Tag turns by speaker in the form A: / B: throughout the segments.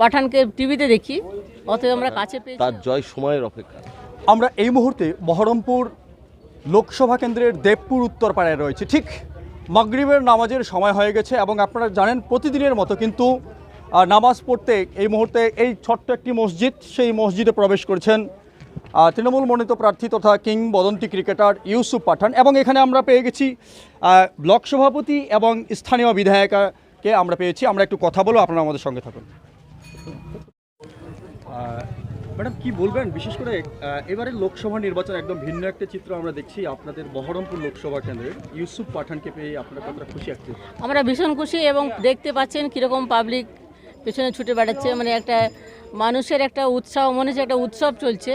A: পাঠানকে টিভিতে দেখি অতএব আমরা কাছে পেয়েছি
B: তার জয় সময়ের অপেক্ষা।
C: আমরা এই মুহূর্তে বহরমপুর লোকসভা কেন্দ্রের দেবপুর উত্তরপাড়ায় রয়েছে। ঠিক মাগরিবের নামাজের সময় হয়ে গেছে এবং আপনারা জানেন প্রতিদিনের মতো কিন্তু নামাজ পড়তে এই মুহূর্তে এই ছোট্ট একটি মসজিদ সেই মসজিদে প্রবেশ করেছেন তৃণমূল মনোনীত প্রার্থী তথা কিংবদন্তি ক্রিকেটার ইউসুফ পাঠান এবং এখানে আমরা পেয়ে গেছি ব্লক সভাপতি এবং স্থানীয় বিধায়িকাকে আমরা পেয়েছি। আমরা একটু কথা বলব আপনারা আমাদের সঙ্গে থাকুন। ম্যাডাম, কি বলবেন? বিশেষ করে এবারে লোকসভা নির্বাচন একদম ভিন্ন একটা চিত্র আমরা দেখছি আপনাদের বহরমপুর লোকসভা কেন্দ্রের। ইউসুফ পাঠানকে পেয়ে আপনারা কতটা খুশি আছে
A: আমরা ভীষণ খুশি এবং দেখতে পাচ্ছেন কীরকম পাবলিক পেছনে ছুটে বেড়াচ্ছে। মানে একটা মানুষের একটা উৎসাহ, মনে হচ্ছে একটা উৎসব চলছে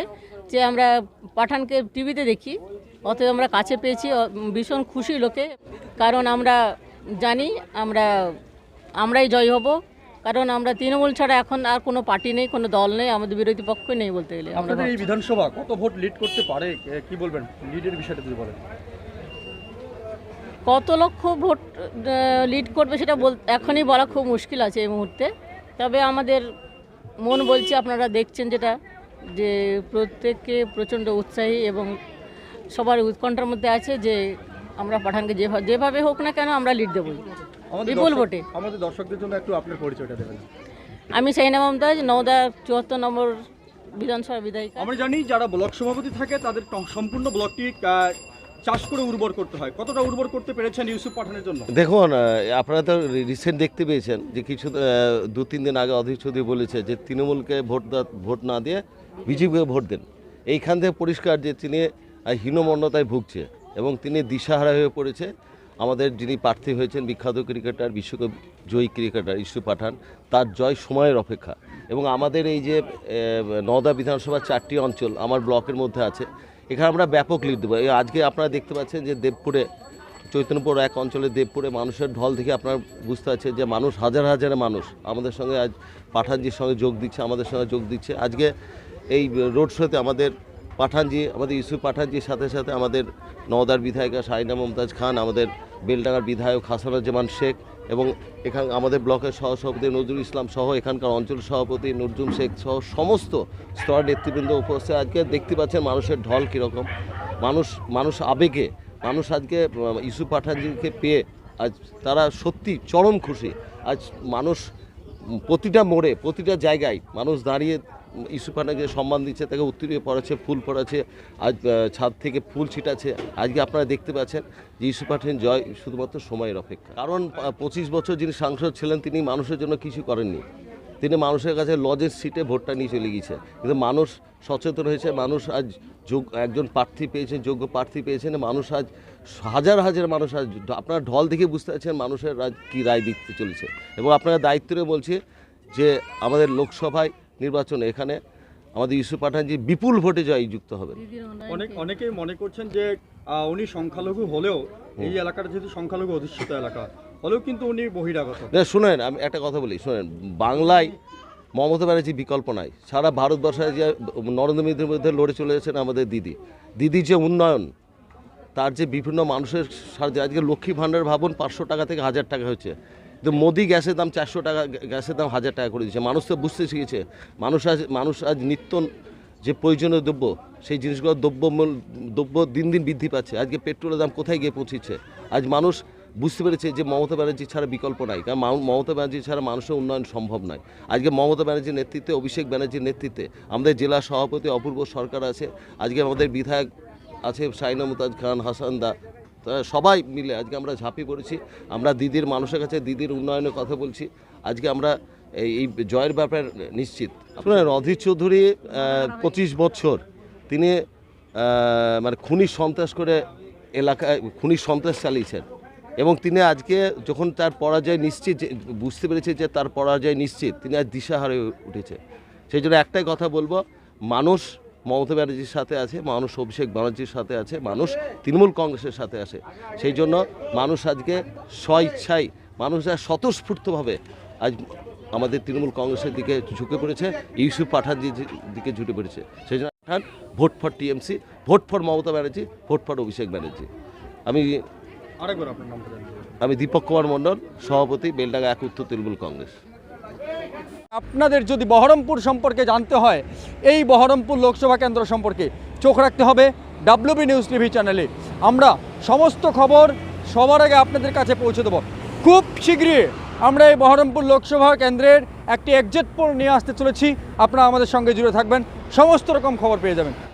A: যে আমরা পাঠানকে টিভিতে দেখি। অতএব আমরা কাছে পেয়েছি ভীষণ খুশি লোকে। কারণ আমরা জানি, আমরা, আমরাই জয় হব। কারণ আমরা তৃণমূল ছাড়া এখন আর কোনো পার্টি নেই কোনো দল নেই আমাদের বিরোধী পক্ষ নেই বলতে গেলে আমরা
C: আপনাদের এই বিধানসভা কত ভোট লিড করতে পারে? কি বলবেন? লিডের বিষয়টা যদি বলেন।
A: কত লক্ষ ভোট লিড করবে সেটা বল এখনই বলা খুব মুশকিল আছে এই মুহূর্তে। তবে আমাদের মন বলছে আপনারা দেখছেন যেটা যে প্রত্যেককে প্রচণ্ড উৎসাহী এবং সবার উৎকণ্ঠার মধ্যে আছে যে আমরা পাঠানকে যেভাবে যেভাবে হোক না কেন আমরা লিড দেবই। বিপুল ভোটে।
C: আমাদের দর্শকদের জন্য একটু আপনার পরিচয়টা দেবেন।
A: আমি সাইনা মমতাজ নওদা চুয়াত্তর নম্বর বিধানসভা বিধায়িকা।
C: আমরা জানি যারা ব্লক সভাপতি থাকে তাদের সম্পূর্ণ ব্লকটি চাষ করে উর্বর করতে হয়। কতটা উর্বর করতে পেরেছেন ইউসুফ পাঠানের জন্য?
B: দেখুন আপনারা তো রিসেন্ট দেখতে পেয়েছেন যে কিছু দু তিন দিন আগে অধীর চৌধুরী বলেছে যে তৃণমূলকে ভোট দা- ভোট না দিয়ে বিজেপিকে ভোট দেন। এইখান থেকে পরিষ্কার যে তিনি হীনমন্যতায় ভুগছে এবং তিনি দিশাহারা হয়ে পড়েছে। আমাদের যিনি প্রার্থী হয়েছেন বিখ্যাত ক্রিকেটার বিশ্বকাপ জয়ী ক্রিকেটার ইস্যু পাঠান, তার জয় সময়ের অপেক্ষা। এবং আমাদের এই যে নওদা বিধানসভার চারটি অঞ্চল আমার ব্লকের মধ্যে আছে, এখানে আমরা ব্যাপক লিড দেবো। আজকে আপনারা দেখতে পাচ্ছেন যে দেবপুরে, চৈতন্যপুর এক অঞ্চলে দেবপুরে মানুষের ঢল থেকে আপনার বুঝতে পারছেন যে মানুষ, হাজার হাজার মানুষ আমাদের সঙ্গে আজ পাঠানজির সঙ্গে যোগ দিচ্ছে, আমাদের সঙ্গে যোগ দিচ্ছে। আজকে এই রোড শোতে আমাদের পাঠানজি, আমাদের ইউসুফ পাঠানজির সাথে সাথে আমাদের নওদার বিধায়িকা শাহিনা মমতাজ খান, আমাদের বেলডাঙ্গার বিধায়ক হাসানুজ্জামান শেখ এবং এখান আমাদের ব্লকের সহসভাপতি নজরুল ইসলাম সহ এখানকার অঞ্চল সভাপতি নজরুল শেখ সহ সমস্ত স্তর নেতৃবৃন্দ উপস্থিত। আজকে দেখতে পাচ্ছেন মানুষের ঢল কীরকম। মানুষ মানুষ আবেগে, মানুষ আজকে ইউসুফ পাঠানজিকে পেয়ে আজ তারা সত্যি চরম খুশি। আজ মানুষ প্রতিটা মোড়ে, প্রতিটা জায়গায় মানুষ দাঁড়িয়ে পাঠানকে সম্মান দিচ্ছে, তাকে উত্তীর্ণ পড়াচ্ছে, ফুল পড়াচ্ছে, আজ ছাদ থেকে ফুল ছিটাচ্ছে। আজকে আপনারা দেখতে পাচ্ছেন যে ইউসুফ পাঠান জয় শুধুমাত্র সময়ের অপেক্ষা। কারণ পঁচিশ বছর যিনি সাংসদ ছিলেন, তিনি মানুষের জন্য কিছু করেননি। তিনি মানুষের কাছে লজের সিটে ভোটটা নিয়ে চলে গিয়েছে কিন্তু মানুষ সচেতন হয়েছে, মানুষ আজ যোগ একজন প্রার্থী পেয়েছেন, যোগ্য প্রার্থী পেয়েছেন, মানুষ আজ হাজার হাজার মানুষ আজ আপনারা ঢল দেখে বুঝতে পারছেন মানুষের রাজ কী রায় দিতে চলেছে। এবং আপনারা দায়িত্বে বলছি যে, আমাদের লোকসভায় নির্বাচনে এখানে আমাদের ইউসুফ পাঠানজি বিপুল ভোটে জয় যুক্ত হবেন।
C: অনেক অনেকেই মনে করছেন যে উনি সংখ্যালঘু হলেও এই এলাকাটা যেহেতু সংখ্যালঘু অধিষ্ঠিত এলাকা হলেও কিন্তু উনি বহিরাগত।
B: না শুনেন আমি একটা কথা বলি শুনেন বাংলায় মমতা ব্যানার্জি বিকল্প নাই। সারা ভারতবর্ষে যে নরেন্দ্র মোদীর মধ্যে লড়ে চলে যাচ্ছেন আমাদের দিদি। দিদির যে উন্নয়ন তার যে বিভিন্ন মানুষের আজকে লক্ষ্মী ভাণ্ডার ভাবুন পাঁচশো টাকা থেকে হাজার টাকা হচ্ছে কিন্তু মোদি গ্যাসের দাম চারশো টাকা, গ্যাসের দাম হাজার টাকা করে দিচ্ছে মানুষ তো বুঝতে শিখেছে, মানুষ আজ মানুষ আজ নিত্য যে প্রয়োজনীয় দ্রব্য, সেই জিনিসগুলো দ্রব্য দ্রব্য দিন দিন বৃদ্ধি পাচ্ছে। আজকে পেট্রোলের দাম কোথায় গিয়ে পৌঁছেছে? আজ মানুষ বুঝতে পেরেছে যে মমতা ব্যানার্জি ছাড়া বিকল্প নাই, কারণ মমতা ব্যানার্জি ছাড়া মানুষের উন্নয়ন সম্ভব নয়। আজকে মমতা ব্যানার্জির নেতৃত্বে, অভিষেক ব্যানার্জির নেতৃত্বে আমাদের জেলা সভাপতি, অপূর্ব সরকার আছে। আজকে আমাদের বিধায়ক আছে সাইনা মুতাজ খান, হাসান দা সবাই মিলে আজকে আমরা ঝাঁপিয়ে পড়েছি। আমরা দিদির মানুষের কাছে দিদির উন্নয়নের কথা বলছি। আজকে আমরা এই জয়ের ব্যাপারে নিশ্চিত। শুনেন অধীর চৌধুরী পঁচিশ বছর। তিনি মানে খুনি সন্ত্রাস করে এলাকায়, খুনি সন্ত্রাস চালিয়েছেন। এবং তিনি আজকে যখন তার পরাজয় নিশ্চিত বুঝতে পেরেছে যে তার পরাজয় নিশ্চিত, তিনি আজ দিশাহারা উঠেছে। সেই জন্য একটাই কথা বলব, মানুষ মমতা ব্যানার্জির সাথে আছে মানুষ অভিষেক ব্যানার্জির সাথে আছে মানুষ তৃণমূল কংগ্রেসের সাথে আছে। সেই জন্য মানুষ আজকে স্বইচ্ছায় মানুষ আজ স্বতঃস্ফূর্তভাবে আজ আমাদের তৃণমূল কংগ্রেসের দিকে ঝুঁকে পড়েছে ইউসুফ পাঠানজির দিকে ঝুঁকে পড়েছে। সেই জন্য পাঠান vote for TMC vote for Mamata Banerjee vote for Abhishek Banerjee. আমি
C: আরেকবার আপনার চাই।
B: আমি দীপক কুমার মণ্ডল সভাপতি বেলডাঙ্গা এক উত্তর তৃণমূল কংগ্রেস।
C: আপনাদের যদি বহরমপুর সম্পর্কে জানতে হয়, এই বহরমপুর লোকসভা কেন্দ্র সম্পর্কে চোখ রাখতে হবে ডাব্লিউবি নিউজ টিভি চ্যানেলে আমরা সমস্ত খবর সবার আগে আপনাদের কাছে পৌঁছে দেব। খুব শীঘ্রই আমরা এই বহরমপুর লোকসভা কেন্দ্রের একটি এক্সিট পোল নিয়ে আসতে চলেছি। আপনারা আমাদের সঙ্গে জুড়ে থাকবেন। সমস্ত রকম খবর পেয়ে যাবেন।